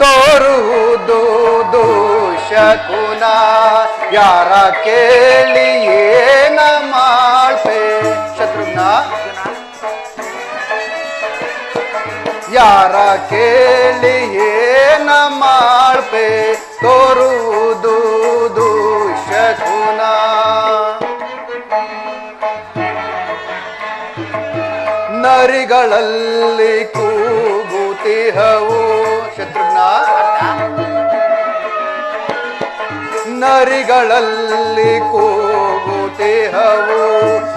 ತೋರುವುದು ದೋಷಕುನ ಯಾರ ಕೇಳಿ ಏನ ಮಾಡ್ಪೆ ಶತ್ರುಘ್ನ ಯಾರ ಕೇಳಿ ಏನ ಮಾಡ್ಪೆ ತೋರುವುದು ದೋಷಕುನ ನರಿಗಳಲ್ಲಿ ಕೂಗುತಿಹವು. ಶತ್ರುಘ್ನ ನರಿಗಳಲ್ಲಿ ಕೂಗುತಿಹವು.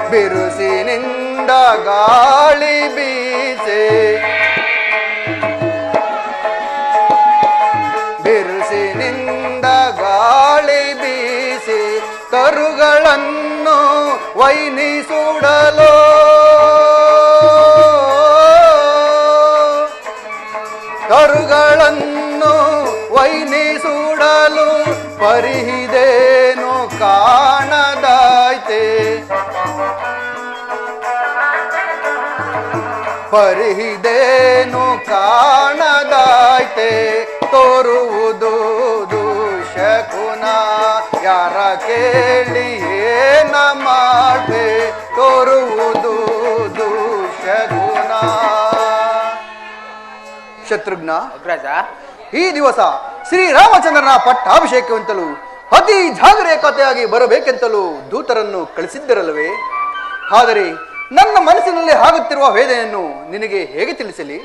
ಬಿರುಸಿನಿಂದ ಗಾಳಿ ಬೀಸೆ. ಬಿರುಸಿನಿಂದ ಗಾಳಿ ಬೀಸಿ. ಕರುಗಳನ್ನು ವೈನಿಸುಡಲು ವೈನಿಸುಡಲು ಪರಿಹಿದೇನು ಕಾಣದಾಯ್ತೆ? ಪರಿಹಿದೇನು ಕಾಣದಾಯ್ತೆ? ತೋರುವುದು ದೂಷಕುನ ಯಾರ ಕೇಳಿ ಏನ ಮಾಡ್ಬೆ? ತೋರುವುದು ದೂಷಕುನ. ಶತ್ರುಘ್ನ ಅಗ್ರಜ. ಈ ದಿವಸ ಶ್ರೀರಾಮಚಂದ್ರನ ಪಟ್ಟಾಭಿಷೇಕವೆಂತಲೂ ಅತಿ ಜಾಗರೂಕತೆಯಾಗಿ ಬರಬೇಕೆಂತಲೂ ದೂತರನ್ನು ಕಳಿಸಿದ್ದರಲ್ಲವೇ? ಆದರೆ ನನ್ನ ಮನಸ್ಸಿನಲ್ಲಿ ಆಗುತ್ತಿರುವ ವೇದನೆಯನ್ನು ನಿನಗೆ ಹೇಗೆ ತಿಳಿಸಲಿ?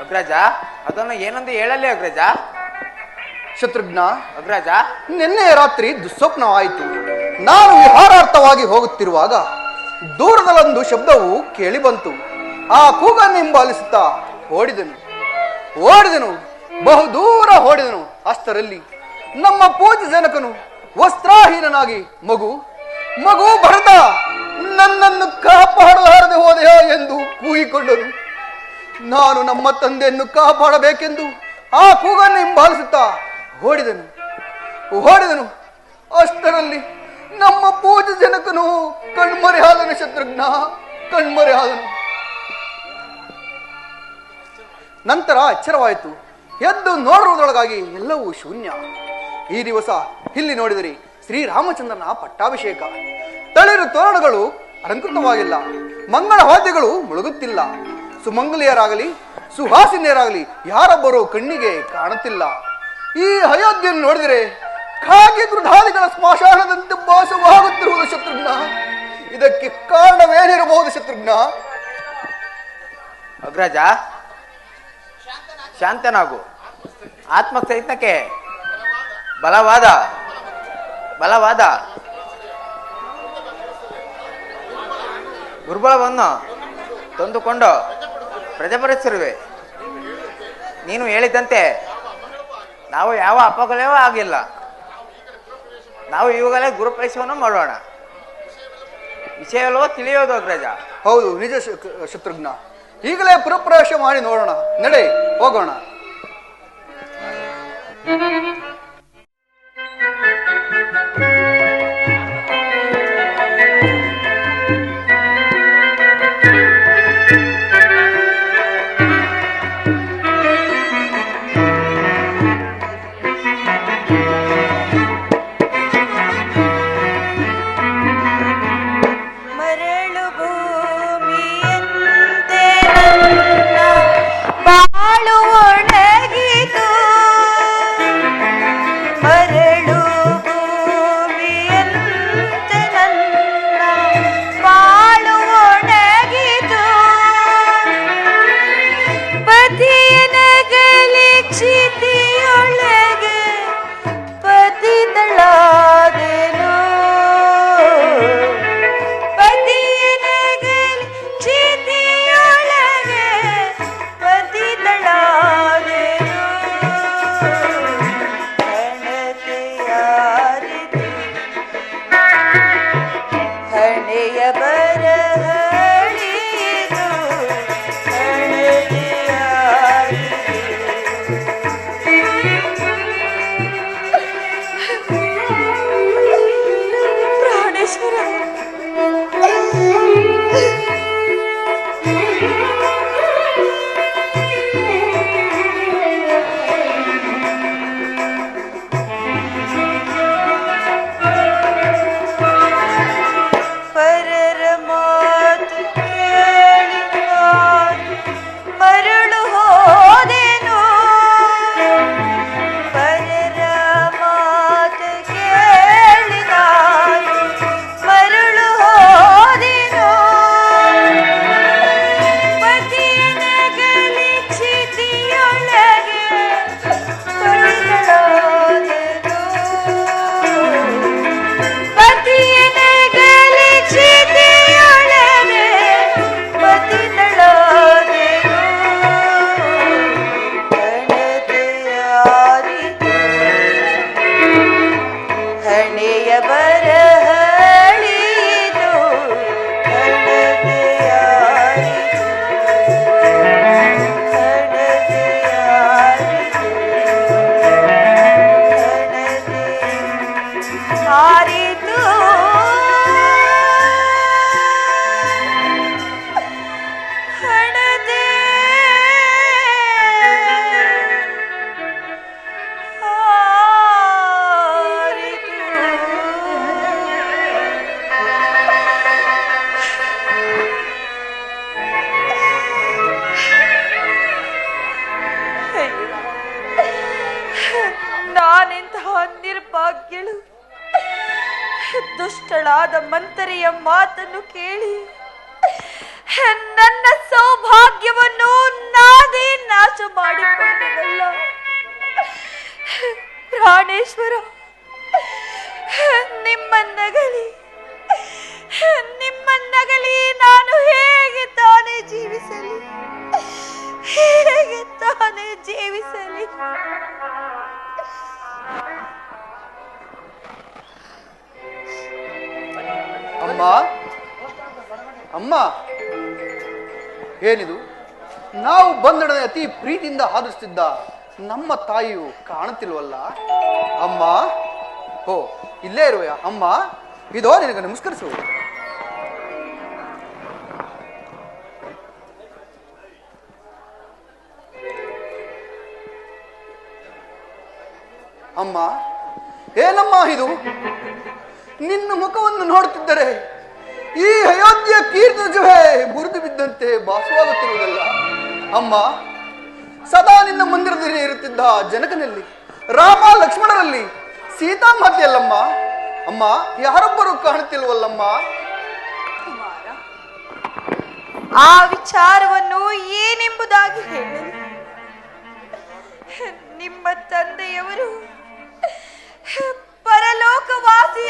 ಅಗ್ರಜ ಅದನ್ನು ಏನೊಂದು ಹೇಳಲಿ ಅಗ್ರಜ? ಶತ್ರುಘ್ನ ಅಗ್ರಜ? ನಿನ್ನೆ ರಾತ್ರಿ ದುಸ್ವಪ್ನವಾಯಿತು. ನಾನು ವಿಹಾರಾರ್ಥವಾಗಿ ಹೋಗುತ್ತಿರುವಾಗ ದೂರದಲ್ಲೊಂದು ಶಬ್ದವು ಕೇಳಿ ಬಂತು ಆ ಕೂಗನ್ನಿಂಬಾಲಿಸುತ್ತಾ ಓಡಿದನು. ಓಡಿದನು. ಬಹು ಹೊಡೆದನು ಅಷ್ಟರಲ್ಲಿ ನಮ್ಮ ಪೂಜ್ಯ ಜನಕನು ವಸ್ತ್ರಾಹೀನನಾಗಿ, ಮಗು ಮಗು ಭರತ, ನನ್ನನ್ನು ಕಾಪಾಡಲಾರದೆ ಹೋದೆಯ? ಎಂದು ಕೂಗಿಕೊಂಡನು. ನಾನು ನಮ್ಮ ತಂದೆಯನ್ನು ಕಾಪಾಡಬೇಕೆಂದು ಆ ಕೂಗನ್ನು ಹಿಂಬಾಲಿಸುತ್ತಾ ಓಡಿದನು ಓಡಿದನು ಅಷ್ಟರಲ್ಲಿ ನಮ್ಮ ಪೂಜ ಜನಕನು ಕಣ್ಮರೆಯಾದನು, ಶತ್ರುಘ್ನ ಕಣ್ಮರೆಯಾದನು. ನಂತರ ಎಚ್ಚರವಾಯಿತು. ಎದ್ದು ನೋಡುವುದರೊಳಗಾಗಿ ಎಲ್ಲವೂ ಶೂನ್ಯ. ಈ ದಿವಸ ಇಲ್ಲಿ ನೋಡಿದರೆ ಶ್ರೀರಾಮಚಂದ್ರನ ಪಟ್ಟಾಭಿಷೇಕ. ತಳಿರು ತೋರಣಗಳು ಅಲಂಕೃತವಾಗಿಲ್ಲ. ಮಂಗಳ ವಾದ್ಯಗಳು ಮುಳುಗುತ್ತಿಲ್ಲ. ಸುಮಂಗಲಿಯರಾಗಲಿ, ಸುಹಾಸಿನಿಯರಾಗಲಿ ಯಾರೊಬ್ಬರು ಕಣ್ಣಿಗೆ ಕಾಣುತ್ತಿಲ್ಲ. ಈ ಅಯೋಧ್ಯೆಯನ್ನು ನೋಡಿದರೆ ಖಾಗಿ ಗೃಧಾದಿಗಳ ಸ್ಮಶಾನದಂತೆ ಭಾಸವಾಗುತ್ತಿರುವುದು ಶತ್ರುಘ್ನ. ಇದಕ್ಕೆ ಕಾರಣವೇನಿರಬಹುದು ಶತ್ರುಘ್ನ? ಅಗ್ರಜ ಶಾಂತನಾಗು. ಆತ್ಮ ಚೈತನ್ಯಕ್ಕೆ ಬಲವಾದ ಬಲವಾದ ದುರ್ಬಲವನ್ನು ತಂದುಕೊಂಡು ಪ್ರಜಪಡಿಸಿರುವೆ. ನೀನು ಹೇಳಿದಂತೆ ನಾವು ಯಾವ ಅಪಗಳವೂ ಆಗಿಲ್ಲ. ನಾವು ಇವಾಗಲೇ ಗುರುಪ್ರವೇಶವನ್ನು ಮಾಡೋಣ. ವಿಷಯಲ್ಲೋ ತಿಳಿಯೋದು ಅಗ್ರಜ ಹೌದು, ನಿಜ ಶತ್ರುಘ್ನ. ಈಗಲೇ ಪುರಪ್ರವೇಶ ಮಾಡಿ ನೋಡೋಣ. ನಡೆ ಹೋಗೋಣ. ಮರಳು ಏನಿದು? ನಾವು ಬಂದಡನೆ ಅತಿ ಪ್ರೀತಿಯಿಂದ ಹಾರಿಸ್ತಿದ್ದ ನಮ್ಮ ತಾಯಿಯು ಕಾಣುತ್ತಿಲ್ವಲ್ಲ? ಅಮ್ಮ ಓ ಇಲ್ಲೇ ಇರುವ ಅಮ್ಮ, ಇದೋ ನಿನಗೆ ನಮಸ್ಕರಿಸು. ಅಮ್ಮ ಏನಮ್ಮ ಇದು, ನಿನ್ನ ಮುಖವನ್ನು ನೋಡುತ್ತಿದ್ದರೆ ಈ ಅಯೋಧ್ಯೆಯ ಜುಹೆ ಮುರಿದು ಬಿದ್ದಂತೆ ಭಾಸವಾಗುತ್ತಿರುವುದಲ್ಲ. ಅಮ್ಮ, ಸದಾ ನಿನ್ನ ಮಂದಿರದಲ್ಲಿ ಇರುತ್ತಿದ್ದ ಜನಕನಲ್ಲಿ, ರಾಮ ಲಕ್ಷ್ಮಣರಲ್ಲಿ, ಸೀತಾಮಾತೆಯಲ್ಲಮ್ಮ. ಅಮ್ಮ, ಯಾರೊಬ್ಬರು ಕಾಣುತ್ತಿಲ್ವಲ್ಲಮ್ಮ ಆ ವಿಚಾರವನ್ನು ಏನೆಂಬುದಾಗಿ ಹೇಳಿ. ನಿಮ್ಮ ತಂದೆಯವರು ಪರಲೋಕವಾಸಿಯಾದರು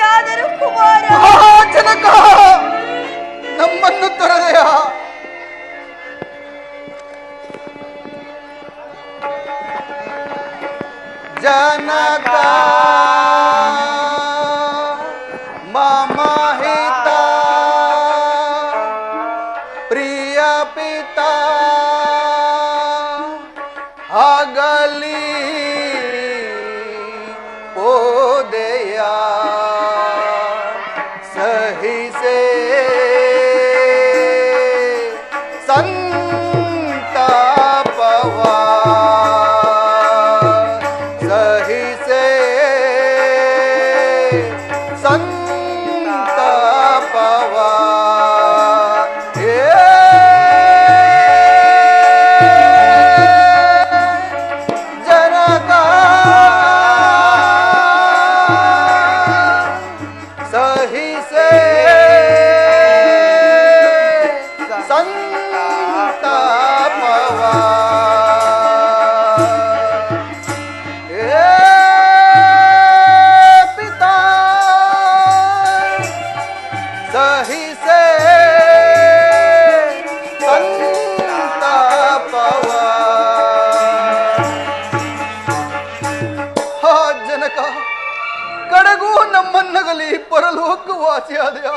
ಪರಲೋಕವಾಸಿಯಾದೆಯ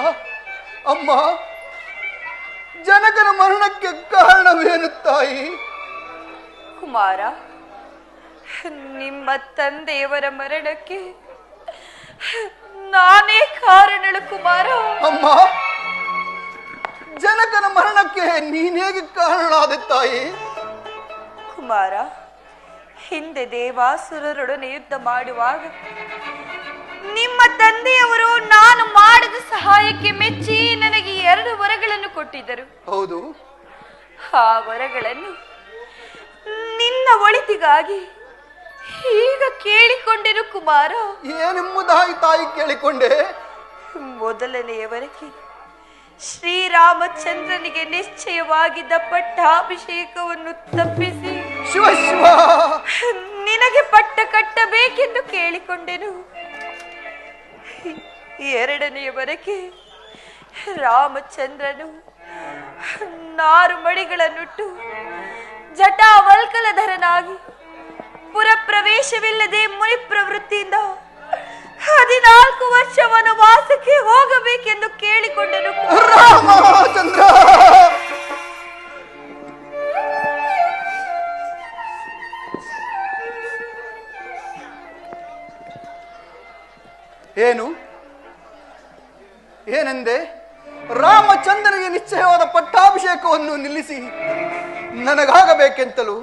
ಅಮ್ಮ ಜನಕನ ಮರಣಕ್ಕೆ ಕಾರಣವೇನು ತಾಯಿ? ಕುಮಾರ ನಿಮ್ಮ ತಂದೆಯವರ ಮರಣಕ್ಕೆ ನಾನೇ ಕಾರಣಳು ಕುಮಾರ. ಅಮ್ಮ ಜನಕನ ಮರಣಕ್ಕೆ ನೀನೇಗೆ ಕಾರಣಾದೆ ತಾಯಿ? ಕುಮಾರ ಹಿಂದೆ ದೇವಾಸುರರೊಡನೆ ಯುದ್ಧ ಮಾಡುವಾಗ ನಿಮ್ಮ ತಂದೆಯವರು ನಾನು ಮಾಡಿದ ಸಹಾಯಕ್ಕೆ ಮೆಚ್ಚಿ ನನಗೆ ಎರಡು ವರಗಳನ್ನು ಕೊಟ್ಟಿದ್ದರು. ಹೌದು. ಆ ವರಗಳನ್ನು ನಿನ್ನ ಒಳಿತಿಗಾಗಿ ಈಗ ಕೇಳಿಕೊಂಡೆನು ಕುಮಾರ. ಏನೆಂಬುದಾಗಿ ತಾಯಿ ಕೇಳಿಕೊಂಡೆ? ಮೊದಲನೆಯವರೆಗೆ ಶ್ರೀರಾಮಚಂದ್ರನಿಗೆ ನಿಶ್ಚಯವಾಗಿದ್ದ ಪಟ್ಟಾಭಿಷೇಕವನ್ನು ತಪ್ಪಿಸಿ ಶಿವ ಶಿವ. ನಿನಗೆ ಪಟ್ಟ ಕಟ್ಟಬೇಕೆಂದು ಕೇಳಿಕೊಂಡೆನು. ಎರಡನೆಯವರೆಗೆ ರಾಮಚಂದ್ರನು ನಾರು ಮಡಿಗಳನ್ನುಟ್ಟು ಜಟಾವಲ್ಕಲಧರನಾಗಿ ಪುರಪ್ರವೇಶವಿಲ್ಲದೆ ಮುನಿ ಪ್ರವೃತ್ತಿಯಿಂದ ಹದಿನಾಲ್ಕು ವರ್ಷ ವನವಾಸಕ್ಕೆ ಹೋಗಬೇಕೆಂದು ಕೇಳಿಕೊಂಡನು. ರಾಮಚಂದ್ರ! ಏನು? ಏನಂದೆ? ರಾಮಚಂದ್ರನಿಗೆ ನಿಶ್ಚಯವಾದ ಪಟ್ಟಾಭಿಷೇಕವನ್ನು ನಿಲ್ಲಿಸಿ ನನಗಾಗಬೇಕೆಂತಲೂ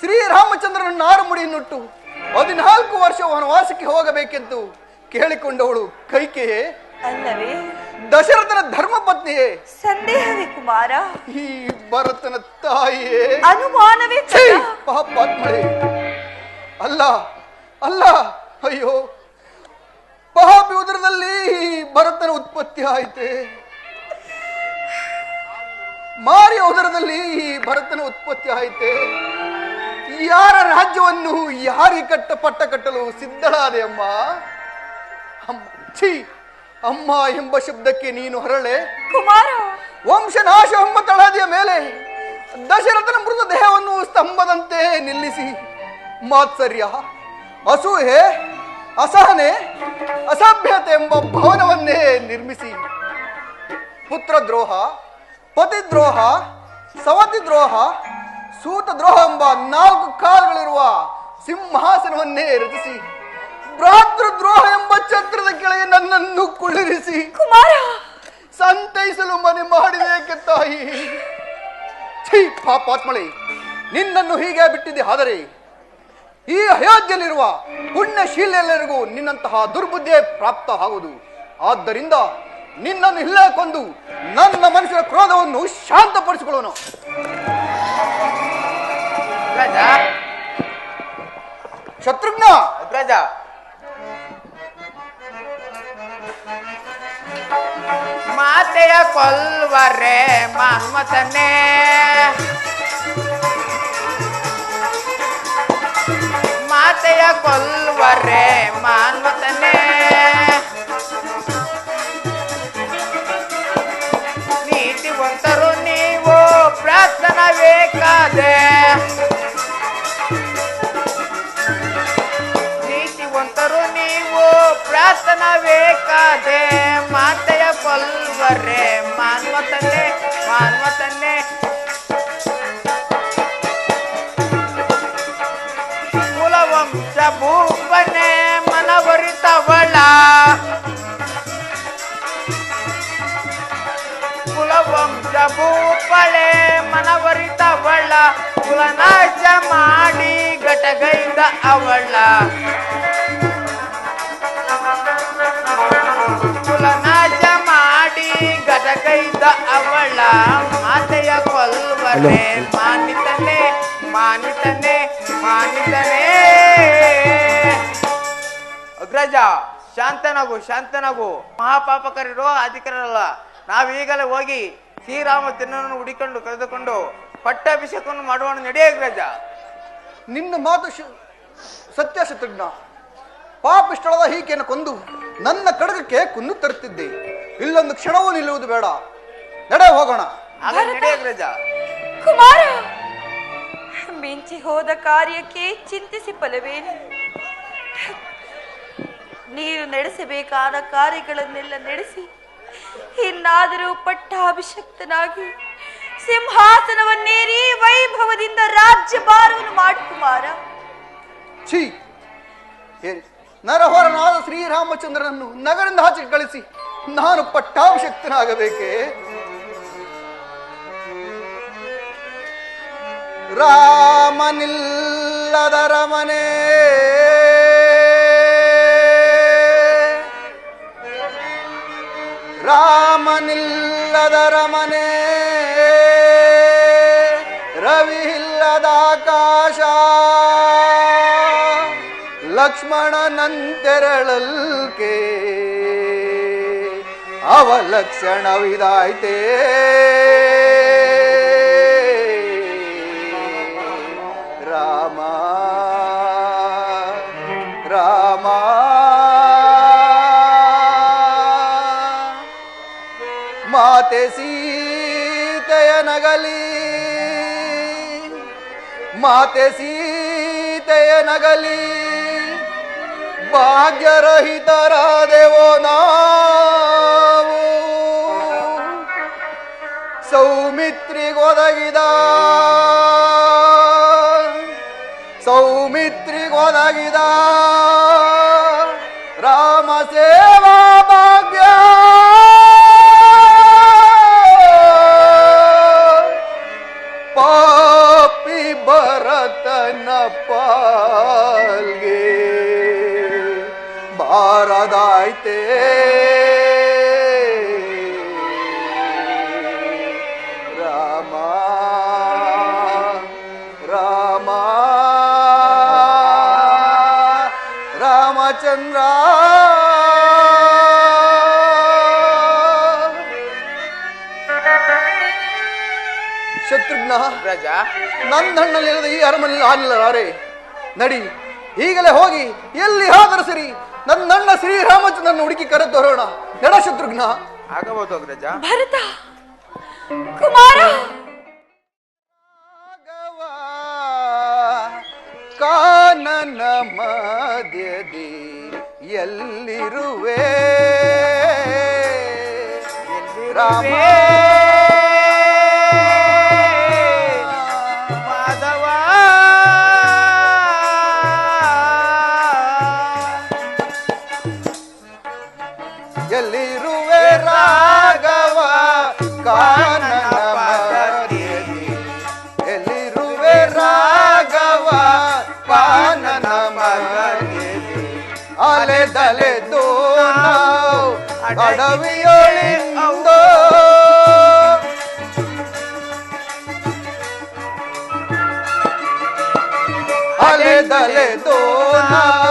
ಶ್ರೀರಾಮಚಂದ್ರನ ಆರು ಮುಡಿಯನ್ನುಟ್ಟು ಹದಿನಾಲ್ಕು ವರ್ಷ ವನವಾಸಕ್ಕೆ ಹೋಗಬೇಕೆಂದು ಕೇಳಿಕೊಂಡವಳು ಕೈಕೆಯೇ? ಅಲ್ಲವೇ? ದಶರಥನ ಧರ್ಮಪತ್ನಿಯೇ? ಸಂದೇಹವೇ ಕುಮಾರ. ಈ ಭರತನ ತಾಯಿಯೇ? ಅನುಮಾನವೇ. ಪಾಪಾತ್ಮಳೇ ಅಲ್ಲ ಅಲ್ಲ ಅಯ್ಯೋ ಪಾಪಿ ಉದರದಲ್ಲಿ ಭರತನ ಉತ್ಪತ್ತಿ ಆಯಿತೆ. ಮಾರಿಯ ಉದರದಲ್ಲಿ ಭರತನ ಉತ್ಪತ್ತಿ ಆಯಿತೆ. ಯಾರ ರಾಜ್ಯವನ್ನು ಯಾರಿ ಕಟ್ಟ ಪಟ್ಟ ಕಟ್ಟಲು ಸಿದ್ಧಳಾದೆ ಅಮ್ಮ? ಛೀ ಅಮ್ಮ ಎಂಬ ಶಬ್ದಕ್ಕೆ ನೀನು ಹರಳೆ. ಕುಮಾರ! ವಂಶನಾಶ ಎಂಬ ತಳಹದಿಯ ಮೇಲೆ ದಶರಥನ ಮೃತ ದೇಹವನ್ನು ಸ್ತಂಭದಂತೆ ನಿಲ್ಲಿಸಿ. ಮಾತ್ಸರ್ಯ ಅಸೂಹೆ ಅಸಹನೆ ಅಸಭ್ಯತೆ ಎಂಬ ಭವನವನ್ನೇ ನಿರ್ಮಿಸಿ. ಪುತ್ರದ್ರೋಹ ಪತಿದ್ರೋಹ ಸವತಿ ದ್ರೋಹ ಸೂತ ದ್ರೋಹ ಎಂಬ ನಾಲ್ಕು ಕಾಲುಗಳಿರುವ ಸಿಂಹಾಸನವನ್ನೇ ರಚಿಸಿ ಭ್ರಾತೃದ್ರೋಹ ಎಂಬ ಛತ್ರದ ಕೆಳಗೆ ನನ್ನನ್ನು ಕುಳಿರಿಸಿ ಕುಮಾರ! ಸಂತೈಸಲು ಮನೆ ಮಾಡಿದೇಕೆ ತಾಯಿ? ಛೀ ಪಾಪಾತ್ಮಳೆ ನಿನ್ನನ್ನು ಹೀಗೆ ಬಿಟ್ಟಿದೆ ಆದರೆ ಈ ಅಯೋಧ್ಯೆಯಲ್ಲಿರುವ ಪುಣ್ಯಶೀಲೆಲ್ಲರಿಗೂ ನಿನ್ನಂತಹ ದುರ್ಬುದ್ಧಿ ಪ್ರಾಪ್ತ ಆಗುವುದು ಆದ್ದರಿಂದ ನಿನ್ನನ್ನು ಇಲ್ಲೇ ಕೊಂದು ನನ್ನ ಮನಸ್ಸಿನ ಕ್ರೋಧವನ್ನು ಶಾಂತಪಡಿಸಿಕೊಳ್ಳೋಣ. ಶತ್ರುಘ್ನ! ಅಗ್ರಜ ಮಾತೆಯ ಕೊಲ್ವರೆ ಮನ್ಮಥನೇ ಮಾತೆಯ ಕೊಲ್ವರೆ ಮನ್ಮಥನೇ ನೀತಿವಂತರು ನೀವು, ಪ್ರಾರ್ಥನಾ ಬೇಕಾದೆ. ನೀತಿವಂತರು ನೀವು, ಪ್ರಾರ್ಥನಾ ಬೇಕಾದೆ. ಮಾತೆಯ ಕೊಲ್ವರೆ ಮಾನ್ವತನ್ನೇ ಮಾನ್ವತನ್ನೇ ಭೂಪನೆ ಮನವರಿತವಳ. ಕುಲವಂಶ ಭೂಪಳೆ ಮನವರಿತವಳ. ಕುಲನಾಶ ಮಾಡಿ ಘಟಗೈದ ಅವಳ. ಕುಲನಾಶ ಮಾಡಿ ಘಟಗೈದ ಅವಳ. ಮಾತೆಯ ಕೊಲ್ವರೆ ಮಾನಿತನೆ ಮಾನಿತನೆ ಮಾನಿತನೆ. ಅಗ್ರಜ ಶಾಂತನಗು ಶಾಂತನಗು. ಮಹಾಪಾಪಕರಿರೋ ಅಧಿಕಾರಲ್ಲ ನಾವೀಗಲೇ ಹೋಗಿ ಶ್ರೀರಾಮ ತಿನ್ನನ್ನು ಹುಡಿಕೊಂಡು ಕರೆದುಕೊಂಡು ಪಟ್ಟಾಭಿಷೇಕವನ್ನು ಮಾಡುವನು ನಡೆಯ ಅಗ್ರಜ. ನಿನ್ನ ಮಾತು ಶ- ಸತ್ಯ ಶತ್ರುಘ್ನ. ಪಾಪಿಷ್ಟಳದ ಹೀಕೆಯನ್ನು ಕೊಂದು ನನ್ನ ಕಡಗಕ್ಕೆ ಕುಂದು ತರುತ್ತಿದ್ದೆ. ಇಲ್ಲೊಂದು ಕ್ಷಣವೂ ನಿಲ್ಲುವುದು ಬೇಡ. ನಡೆ ಹೋಗೋಣ. ಅಗ್ರಜ. ಕುಮಾರ! ಮಿಂಚಿ ಹೋದ ಕಾರ್ಯಕ್ಕೆ ಚಿಂತಿಸಿ ಫಲವೇನು? ನೀನು ನಡೆಸಬೇಕಾದ ಕಾರ್ಯಗಳನ್ನೆಲ್ಲ ನಡೆಸಿ, ಇನ್ನಾದರೂ ಪಟ್ಟಾಭಿಷಕ್ತನಾಗಿ ಸಿಂಹಾಸನವನ್ನೇರಿ ವೈಭವದಿಂದ ರಾಜ್ಯಭಾರವನ್ನು ಮಾಡು ಕುಮಾರ ಛೀ! ನರಹೊರನಾದ ಶ್ರೀರಾಮಚಂದ್ರನನ್ನು ನಗರಿಂದ ಆಚೆ ಕಳಿಸಿ, ನಾನು ಪಟ್ಟಾಭಿಷಕ್ತನಾಗಬೇಕೆ? ರಾಮನಿಲ್ಲದ ರಮನೆ ರವಿ ಇಲ್ಲದ ಆಕಾಶ. ಲಕ್ಷ್ಮಣನಂತೆರಳಲ್ಕೆ. ಅವಲಕ್ಷಣವಿದಾಯ್ತೇ. ಮಾತೆ ಸೀತೆಯ ನಗಲಿ. ಮಾತೆ ಸೀತೆಯ ನಗಲಿ. ಭಾಗ್ಯರಹಿತರಾದೆವೋ ನಾವು. ಸೌಮಿತ್ರಿಗೊದಗಿದ. ಸೌಮಿತ್ರಿಗೊದಗಿದ. ರಾಮ ಭರತನ ಪಾಲ್ಗೆ ಬಾರದಾಯ್ತೇ ಶತ್ರುಘ್ನ ರಜ ನನ್ನ ಹಣ್ಣಲ್ಲಿಲ್ಲದ ಈ ಅರಮನೆಯಲ್ಲಿ ಆನಿಲ್ಲರಾರೆ ನಡಿ ಈಗಲೇ ಹೋಗಿ ಎಲ್ಲಿ ಹೋದರೂ ಸರಿ. ನನ್ನ ಅಣ್ಣ ಶ್ರೀರಾಮಚಂದ್ರನ ಹುಡುಕಿ ಕರೆತರೋಣ ನಡ ಶತ್ರುಘ್ನ. ಆಗಬಹುದು ಅಗ್ರಜ ಭರತ ಕುಮಾರ! ಕಾನನ ಮಾದ್ಯದಿ ಎಲ್ಲಿರುವೆ? ರಾಮ. ಅಲೆದಲೆದು ನಾವು ಅಡವಿಯೊಳಿಂದೋ ಅಲೆದಲೆದು ನಾವು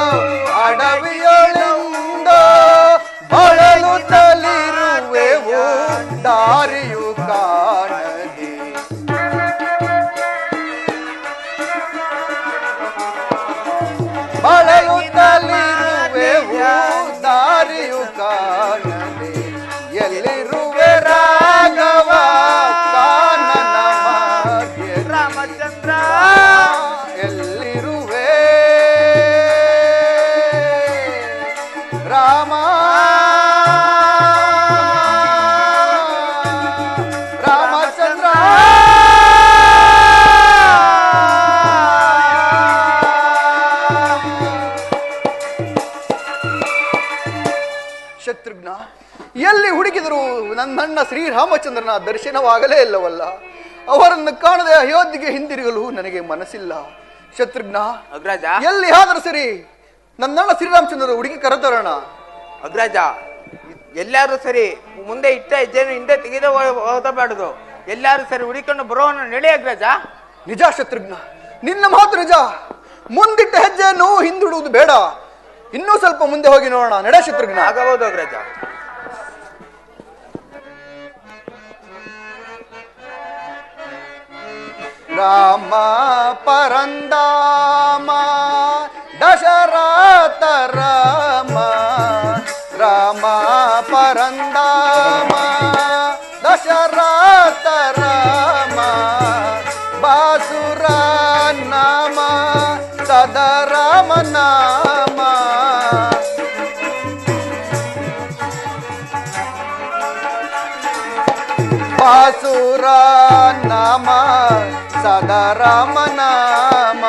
ಎಲ್ಲಿರುವೆ ನನ್ನಣ್ಣ ಶ್ರೀರಾಮಚಂದ್ರನ ದರ್ಶನವಾಗಲೇ ಇಲ್ಲವಲ್ಲ? ಅವರನ್ನು ಕಾಣದೆ ಅಯೋಧ್ಯೆಗೆ ಹಿಂದಿರುಗಲು ನನಗೆ ಮನಸ್ಸಿಲ್ಲ. ಶತ್ರುಘ್ನ ಅಗ್ರಜ. ಎಲ್ಲಿ ಆದರೂ ಸರಿ ನನ್ನಣ್ಣ ಶ್ರೀರಾಮಚಂದ್ರ ಹುಡುಗಿ ಕರೆತರೋಣ. ಅಗ್ರಜ ಎಲ್ಲಾರು ಸರಿ ಮುಂದೆ ಇಟ್ಟ ಹೆಜ್ಜೆನು ಹಿಂದೆ ತೆಗೆದು ಓದಬಾರದು ಎಲ್ಲಾರು ಸರಿ ಹುಡುಕೊಂಡು ಬರೋಣ ನಡೆ ಅಗ್ರಜ. ನಿಜ ಶತ್ರುಘ್ನ ನಿನ್ನ ಮಾತು ನಿಜ. ಮುಂದಿಟ್ಟ ಹೆಜ್ಜೆಯನ್ನು ಹಿಂದುಡುವುದು ಬೇಡ. ಇನ್ನೂ ಸ್ವಲ್ಪ ಮುಂದೆ ಹೋಗಿ ನೋಡೋಣ. ನಡೆ ಶತ್ರುಘ್ನ. ಆಗಬಹುದು ಅಗ್ರಜ. ರಾಮ ಪರಂದಾಮ ದಶರಥ ರಾಮ ರಾಮ ಪರಂದಾಮ ದಶರಥ ರಾಮ ಬಾಸುರ ನಾಮ ಸದಾ ರಾಮ ನಾಮ ಬಾಸುರ ನಾಮ ಸದಾ ರಾಮ ನಾಮ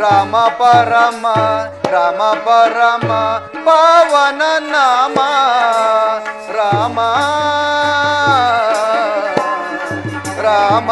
ರಾಮ ಪರಮ ರಾಮ ಪರಮ ಪವನ ನಾಮ ರಾಮ ರಾಮ